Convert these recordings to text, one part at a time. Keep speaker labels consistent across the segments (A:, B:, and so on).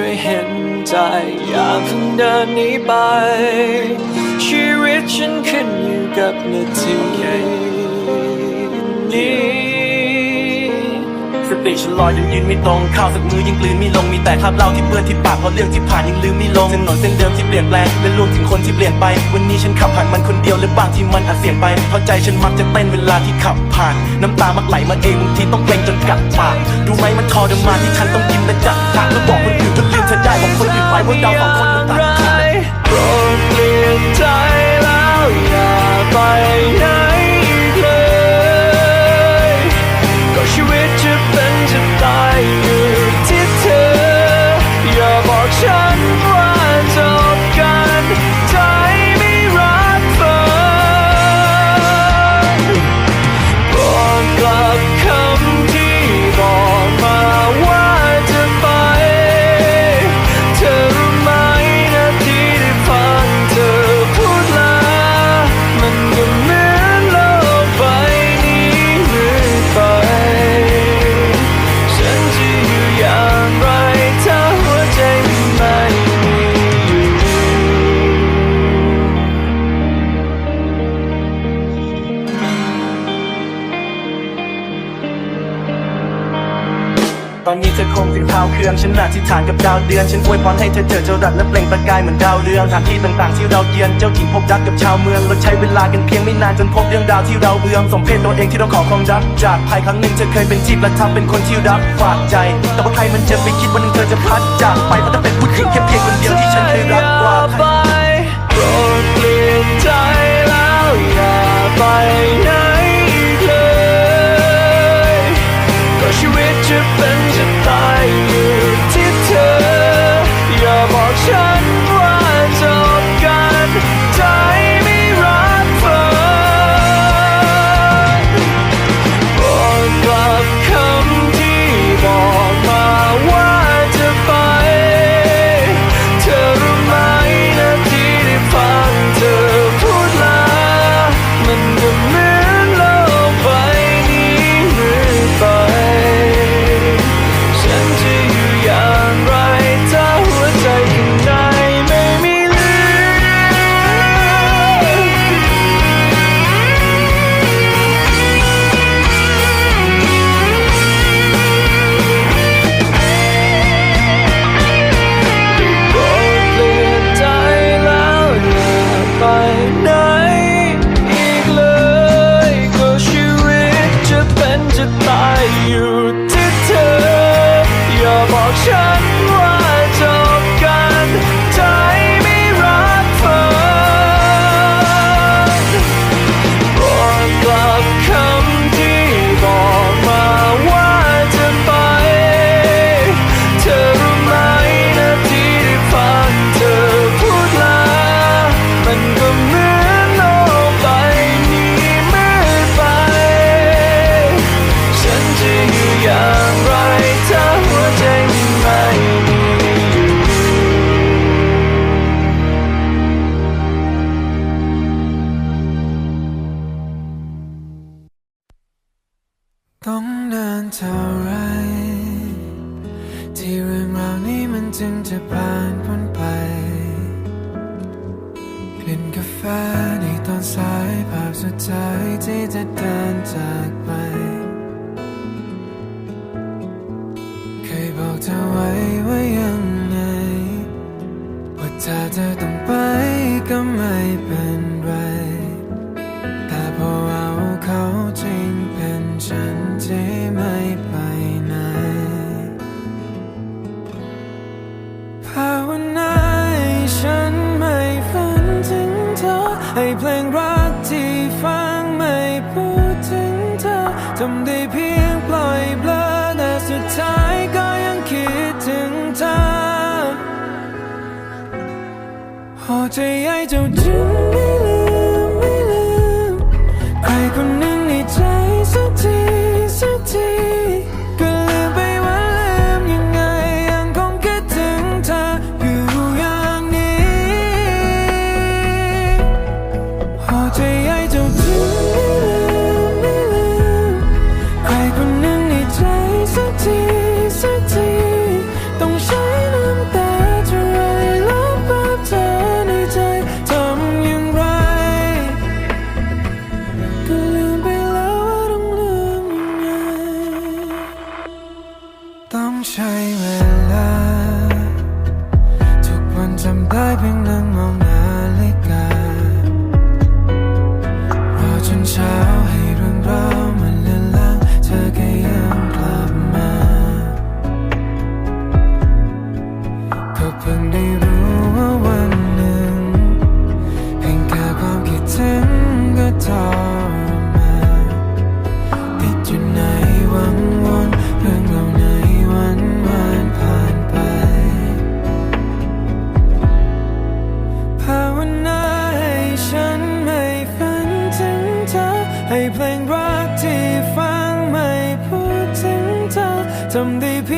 A: ช่วยเห็นใจ อย่าเพิ่งเดินหนีไป ชีวิตฉันขึ้นอยู่กับนาทีนี้
B: สติฉันลอยจนยืนไม่ตรงข้าวสักมือยังกลืนไม่ลงมีแต่คราบเหล้าที่เปื้อนที่ปากเพราะเรื่องที่ผ่านยังลืมไม่ลงถนนเส้นเดิมที่เปลี่ยนแปลงและรวมถึงคนที่เปลี่ยนไป วันนี้ฉันขับผ่านมันคนเดียวหรือบางที่มันอาจเสี่ยงไปเพราะใจฉันมักจะเต้นเวลาที่ขับผ่าน น้ำตามักไหลมาเองบางทีต้องเกรงจนกัดปากรู้ไหมมันทรมาที่ฉันต้องกินและจัดทางแล้วบอกคนอื่นว่าลืมเธอได้บอกคนอื่นไปว่าเราสองคนมันต่างกัน
A: โปรดเปลี่ยนใจแล้วอย่าไป เครื่อง
B: ฉันอธิษฐานกับดาวเดือน ฉันอวยพรให้เธอเจอเจ้ารัดและเปล่งประกายเหมือนดาวเรืองสถานที่ต่างๆที่เราเยือนเจ้าถิ่นพบรักกับชาวเมืองเราใช้เวลากันเพียงไม่นานจนพบเรื่องราวที่เราเบืองสมเพศตัวเองที่เราขอความรัก จากภายครั้งหนึ่งเธอเคยเป็นที่ประทับเป็นคนที่รักฝากใจ แต่ว่าใครมันจะไปคิดว่าหนึ่งเธอจะพัดจากไปเพราะเธอเป็นผู้หญิงแค่เพียงคนเดียวที่ฉัน ให้
A: เพลงรักที่ฟังไม่พูดถึ
C: งเธอทำได้
D: เพียง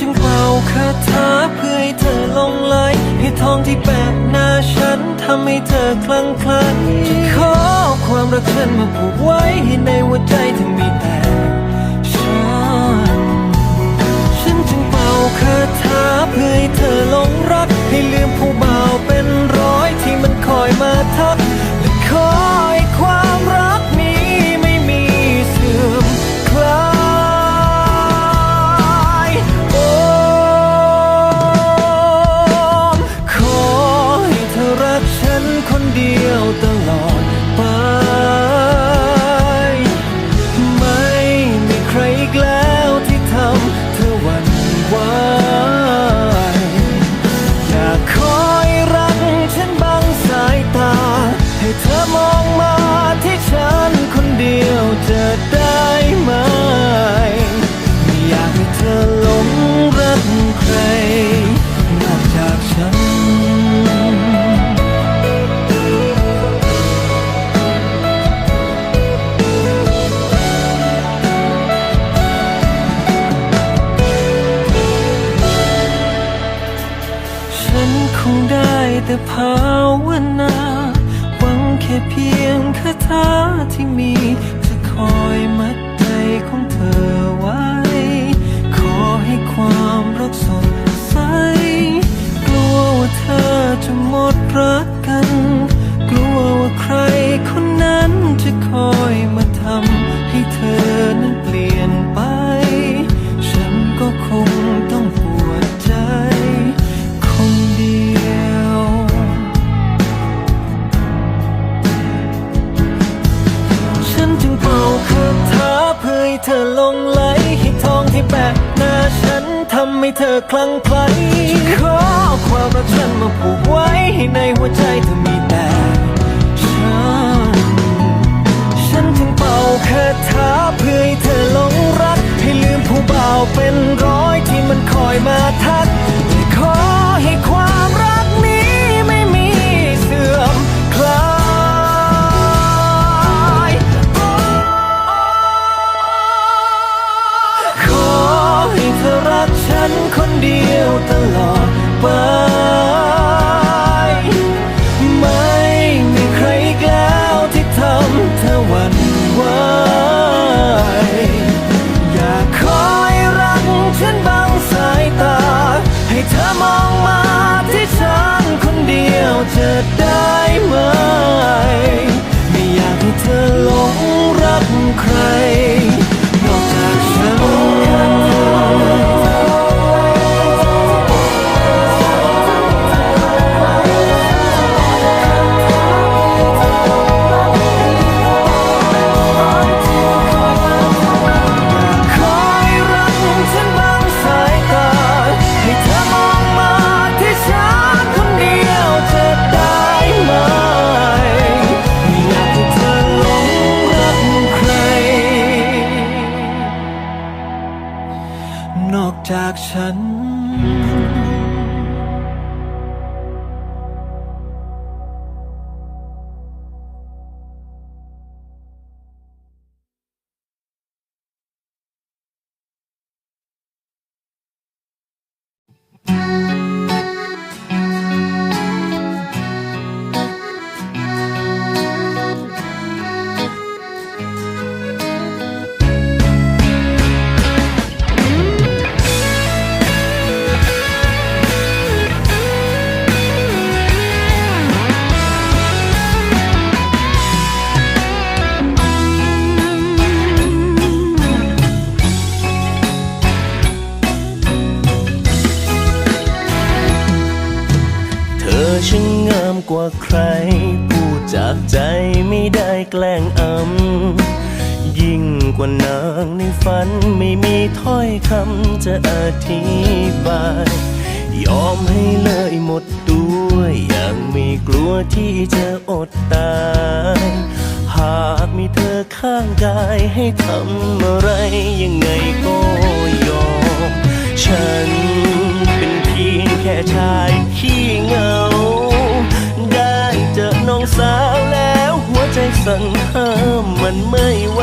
D: จึงเป่าคาถาเพื่อให้เธอลงไหยให้ทองที่แปะหน้าฉันทำให้เธอคลั่งคลั่งจะขอความรักฉันมาผูกไว้ให้ในหัวใจเธอมีแต่ฉัน ฉันจึงเป่าคาถาเพื่อให้เธอลงรัก ให้ลืมผู้บ่าวเป็นร้อยที่มันคอยมาทัก 要等老。 ภาวนาหวังแค่เพียงคาถาที่มีจะคอยมัด เธอคลั่งไคล้ขอความรักฉันมาผูกไว้ให้ในหัวใจเธอมีแต่ฉัน ฉันจึงเป่าคาถาเพื่อให้เธอหลงรัก ให้ลืมผู้บ่าวเป็นร้อยที่มันคอยมาทัก ฉั นางใน
E: ฝันไม่มีถ้อยคำจะอธิบาย ยอมให้เลยหมดตัวอย่างไม่กลัวที่จะอดตาย หากมีเธอข้างกายให้ทำอะไรยังไงก็ยอม ฉันเป็นเพียงแค่ชายขี้เงา ได้เจอน้องสาวแล้วหัวใจสั่นห้ามมันไม่ไหว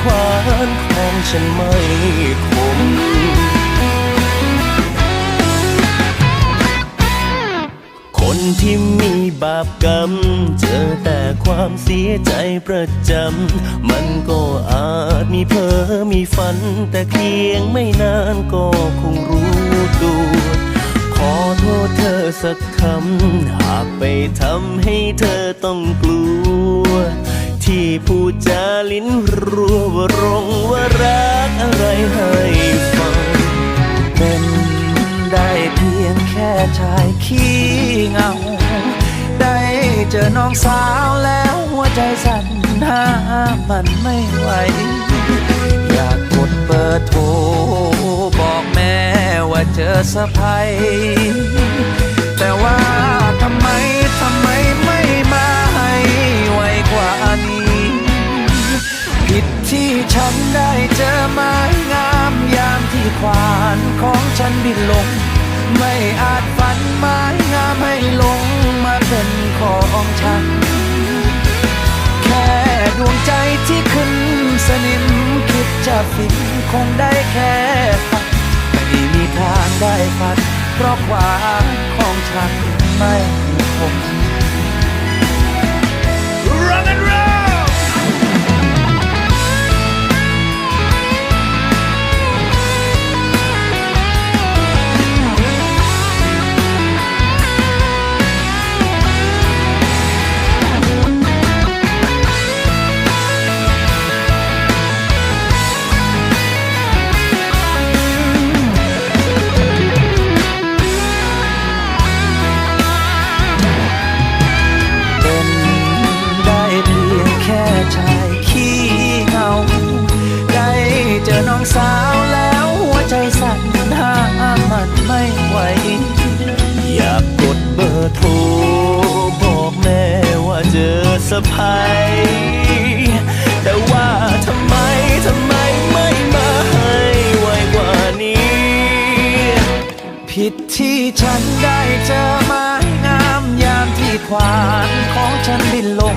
E: เพราะควานของฉันไม่คมคนที่มีบาปกรรม เจอแต่ความเสียใจประจำ มันก็อาจมีเพ้อมีฝัน แต่เพียงไม่นานก็คงรู้ตัวขอโทษเธอสักคำ หากไปทำให้เธอต้องกลัว ที่พูดจาลิ้นรัวว่ารงว่ารักอะไรให้ฟัง
D: เป็นได้เพียงแค่ชายขี้เงา ได้เจอน้องสาวแล้วหัวใจสั่นห้ามมันไม่ไหว อยากกดเบอร์
F: ร์โทร บอกแม่ว่าเจอสะพาย ลง ไม่อาจฝันมางามให้ลงมาเป็นของฉัน แค่ดวงใจที่ขึ้นสนิมคิดจะฟินคงได้แค่ฝันไม่มีทางได้ฝัน เพราะความของฉันไม่คง สะ
E: พายแต่ว่าทำไมทำไมไม่มาให้ไวกว่านี้
F: ผิดที่ฉันได้เจอไม้งามยามที่ควานของฉันบินลง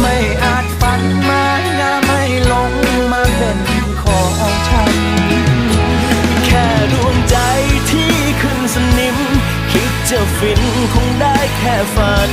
F: ไม่อาจฝันไม้งามไม่ลงมาเป็นของฉัน
E: แค่ดวงใจที่ขึ้นสนิม คิดจะฟินคงได้แค่ฝัน